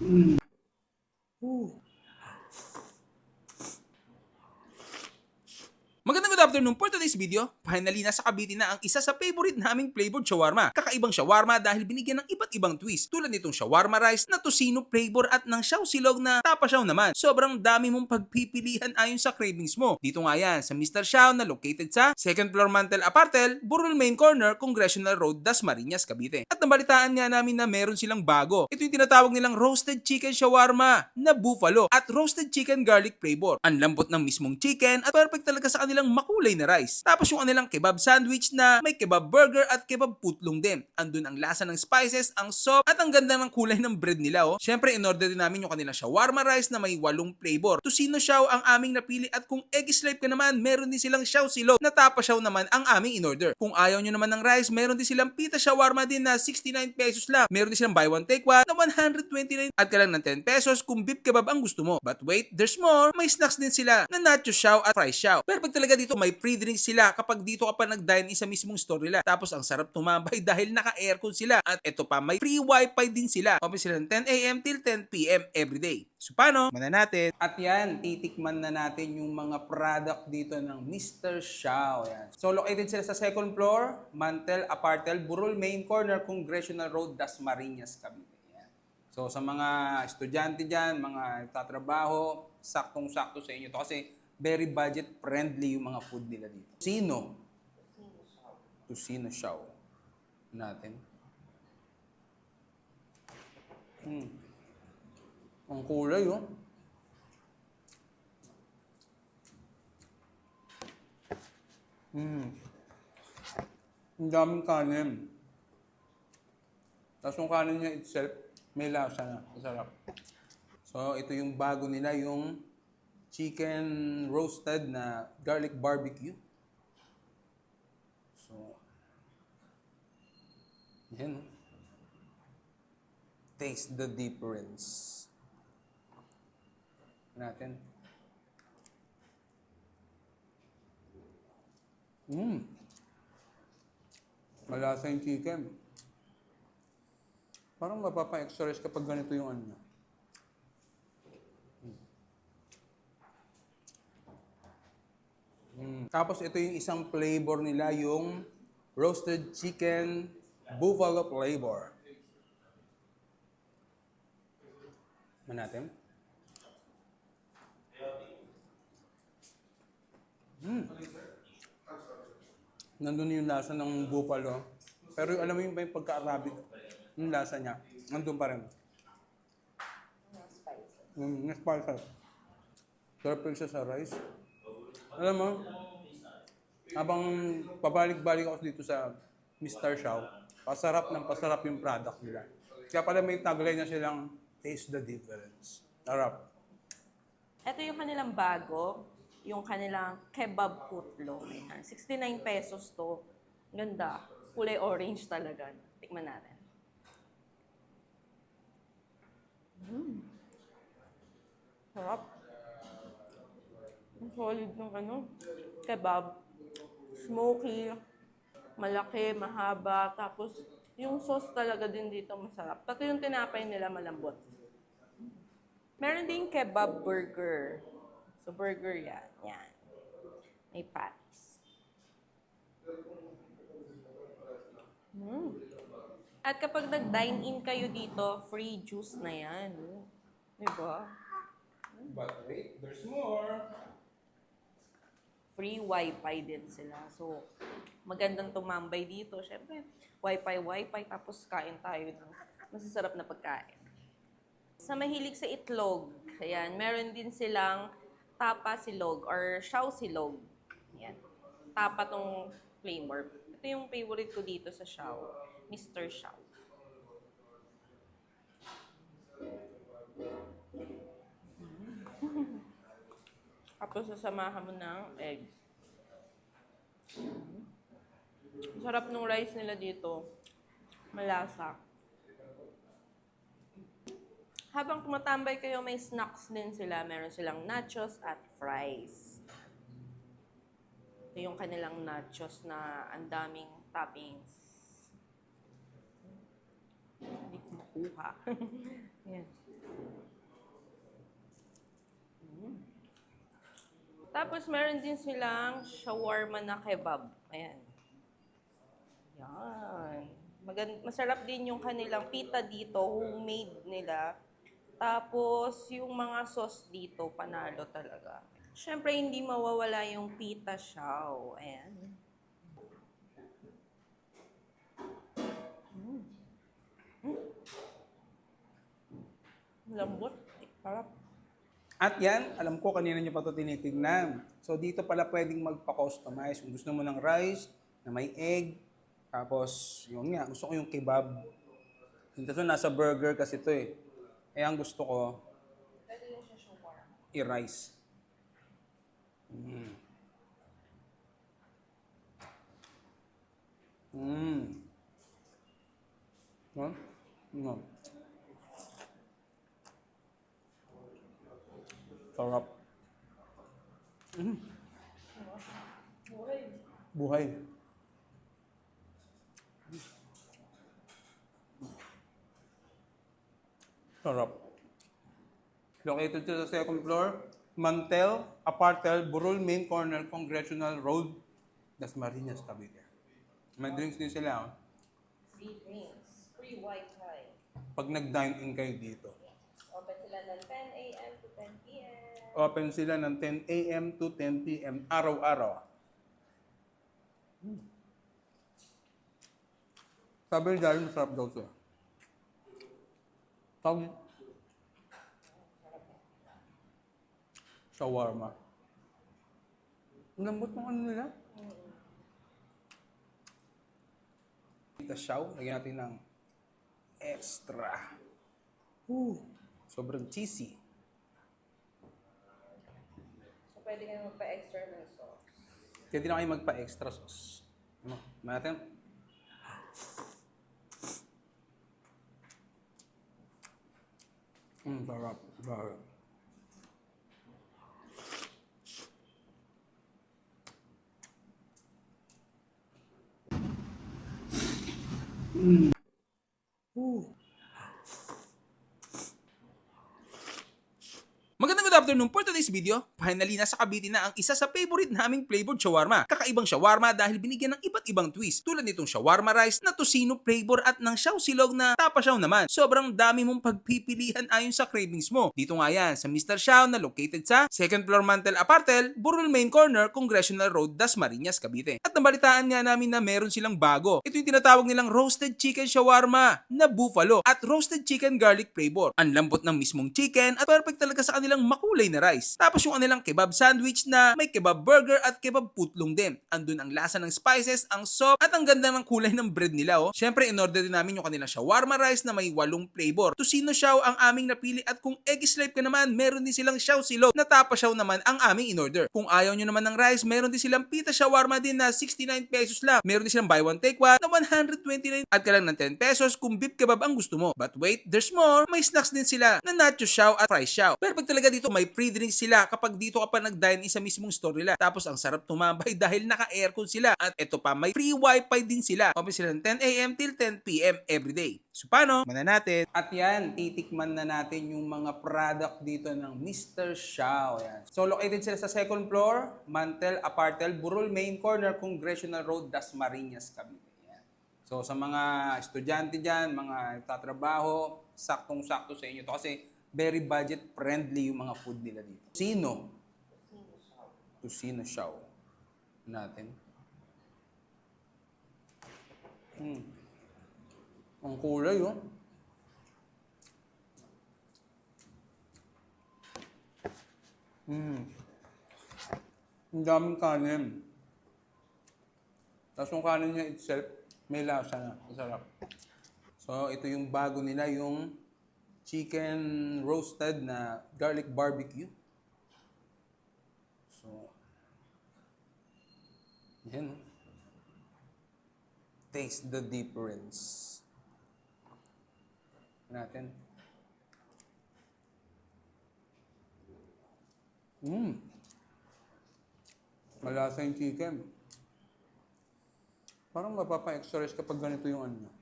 Magandang good afternoon for today's video. Finally, nasa Cavite na ang isa sa favorite naming flavored shawarma. Kakaibang shawarma dahil binigyan ng iba't ibang twist. Tulad nitong shawarma rice na tocino flavor at ng shaw silog na tapasyaw naman. Sobrang dami mong pagpipilian ayon sa cravings mo. Dito nga yan sa Mr. Shaw na located sa 2nd floor Mantel Apartel, Burol Main Corner, Congressional Road, Dasmariñas, Cavite. At nabalitaan nga namin na meron silang bago. Ito yung tinatawag nilang roasted chicken shawarma na buffalo at roasted chicken garlic flavor. Ang lambot ng mismong chicken at perfect talaga sa kanilang makulay na rice. Tapos yung kanilang kebab sandwich na may kebab burger at kebab putlong din. Andun ang lasa ng spices, ang soft at ang ganda ng kulay ng bread nila oh. Syempre in-order din namin yung kanilang shawarma rice na may walong flavor. Tocino shaw ang aming napili at kung egg slave ka naman, meron din silang shaw silog na tapa shaw naman ang aming in-order. Kung ayaw nyo naman ng rice, meron din silang pita shawarma din na 69 pesos lang. Meron din silang buy one take one na 129 at ka lang ng 10 pesos kung beef kebab ang gusto mo. But wait, there's more. May snacks din sila na nacho shaw at fry shaw. Pero pag talaga dito may free drinks sila kapag dito ka pa nag-dine in sa mismong store nila. Tapos ang sarap tumambay dahil naka-aircon sila. At ito pa, may free wifi din sila. Open sila ng 10 a.m. till 10 p.m. every day. So paano? Mana natin. At yan, titikman na natin yung mga product dito ng Mr. Shaw. Yan. So located sila sa second floor, Mantel Apartel, Burol Main Corner, Congressional Road, Dasmariñas, Cavite. So sa mga estudyante dyan, mga tatrabaho, saktong-sakto sa inyo to kasi very budget friendly yung mga food nila dito. Sino? Tusino Shaw. Natin. Hmm. Ang kulay, oh. Hmm. Ang daming kanin. Tapos yung kanin niya itself, may lasa na. Masarap. So, ito yung bago nila, yung chicken roasted na garlic barbecue. So, yan. Taste the difference. Natin. Mmm. Malasa yung chicken. Parang mapapa-exercise kapag ganito yung ano. Mm. Tapos ito yung isang flavor nila, yung roasted chicken buffalo flavor. Man natin. Mm. Nandun yung lasa ng buffalo. Pero yung, alam mo yung, yung pagka-Arabic, yung lasa niya, nandun pa rin. Yung spices. Rin siya sa rice. Alam mo, habang pabalik-balik ako dito sa Mr. Shaw, pasarap ng pasarap yung product nila. Kaya pala may tagline na silang taste the difference. Sarap. Ito yung kanilang bago, yung kanilang kebab. Ayan, 69 pesos to. Ganda. Kulay orange talaga. Tikman natin. Mm. Sarap. Ang solid ng ano, kebab. Smoky, malaki, mahaba, tapos yung sauce talaga din dito masarap. Pati yung tinapay nila malambot. Meron din kebab burger. So, burger yan. Yan. May patties. Mm. At kapag nag-dine-in kayo dito, free juice na yan. Diba? But wait, there's more. Free wifi din sila. So, magandang tumambay dito. Siyempre, wifi, wifi, tapos kain tayo ng masasarap na pagkain. Sa mahilig sa itlog, ayan, meron din silang tapa silog or shaw silog. Ayan. Tapa tong flavor. Ito yung favorite ko dito sa shaw. Mr. Shaw. Tapos sasamahan mo ng egg. Ang Sarap nung rice nila dito. Malasa. Habang tumatambay kayo, may snacks din sila. Meron silang nachos at fries. Ito yung kanilang nachos na ang daming toppings. Hindi ko makuha. Yan. Tapos meron din silang shawarma na kebab. Ayan. Yan. Magan- masarap din yung kanilang pita dito, homemade nila. Tapos yung mga sauce dito, panalo talaga. Siyempre, hindi mawawala yung pita chow. Ayan. Mm. Mm. Lambot. Sarap. At yan, alam ko kanina nyo pa ito tinitignan. So dito pala pwedeng magpa-customize. Kung gusto mo ng rice na may egg, tapos yun nga, gusto ko yung kebab. Ito nasa burger kasi ito eh. Eh ang gusto ko, i-rice. Mm. Mm. Huh? No. Sarap. Mm. Buhay. Sarap. Located siya sa second floor, Mantel, Apartel, Burol Main Corner, Congressional Road, Dasmariñas, Cavite. May drinks din sila. oh. Free drinks. Free Wi-Fi. Pag nag-dine-in kayo dito. Open sila ng 10 a.m. to 10 p.m. Open sila ng 10 a.m. to 10 p.m. araw-araw. Sabi ni Darren, masarap daw siya. Tawag Shawarma. Lambot ng ano nila. Ito shaw, lagyan natin ng extra. Woo, sobrang cheesy. Pwede kayo magpa-extra ng sauce. Pwede na kayo magpa-extra sauce. Ano? Natin? Mm, sarap. Sarap. Mm. Afternoon for today's video. Finally, nasa Cavite na ang isa sa favorite naming flavored shawarma. Kakaibang shawarma dahil binigyan ng iba't ibang twist tulad nitong shawarma rice na tocino flavor at ng shaw silog na tapa shaw naman. Sobrang dami mong pagpipilian ayon sa cravings mo. Dito nga yan sa Mr. Shaw na located sa second floor Mantel Apartel, Burol Main Corner, Congressional Road, Dasmariñas, Cavite. At nabalitaan nga namin na meron silang bago. Ito yung tinatawag nilang roasted chicken shawarma na buffalo at roasted chicken garlic flavor. Ang lambot ng mismong chicken at perfect talaga sa kanilang makulay na rice. Tapos yung kanilang kebab sandwich na may kebab burger at kebab putlong din. Andun ang lasa ng spices, ang soup at ang ganda ng kulay ng bread nila oh. Syempre in-order din namin yung kanilang shawarma rice na may walong flavor. Tocino shaw ang aming napili at kung egg slave ka naman, meron din silang shaw silog na tapa shaw naman ang aming in-order. Kung ayaw nyo naman ng rice, meron din silang pita shawarma din na 69 pesos lang. Meron din silang buy one take one na 129 at ka ng 10 pesos kung beef kebab ang gusto mo. But wait, there's more. May snacks din sila na nacho shaw at fry shaw. Perfect talaga dito may free drinks sila kapag dito ka pa nag-dine in sa mismong store nila. Tapos ang sarap tumambay dahil naka-aircon sila. At ito pa, may free wifi din sila. Open sila ng 10 a.m. till 10 p.m. everyday. So paano? Mana natin. At yan, titikman na natin yung mga product dito ng Mr. Shao. Yan. So located sila sa second floor, Mantel, Apartel, Burol Main Corner, Congressional Road, Dasmariñas, Cavite. So sa mga estudyante dyan, mga tatrabaho, saktong-sakto sa inyo to kasi very budget friendly yung mga food nila dito. Sino? Tusino Shaw. Natin. Hmm. Ang kulay, oh. Hmm. Ang daming kanin. Tapos yung kanin niya itself, may lasa na. Masarap. So, ito yung bago nila, yung chicken roasted na garlic barbecue. So, yan. Taste the difference. Natin. Mmm. Malasa yung chicken. Parang mapapa-express kapag ganito yung ano.